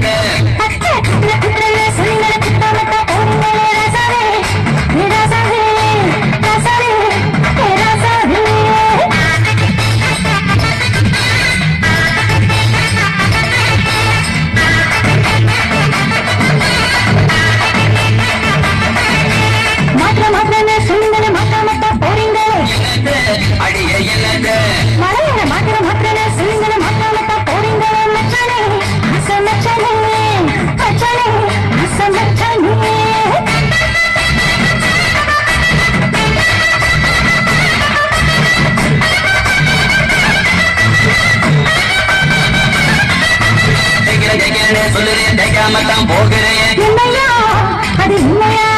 Vai. தைக்கிறேன்னு சொல்லுறேன் தேக்காமத்தான் போகிறேன். என்னையா? அது உண்மையா?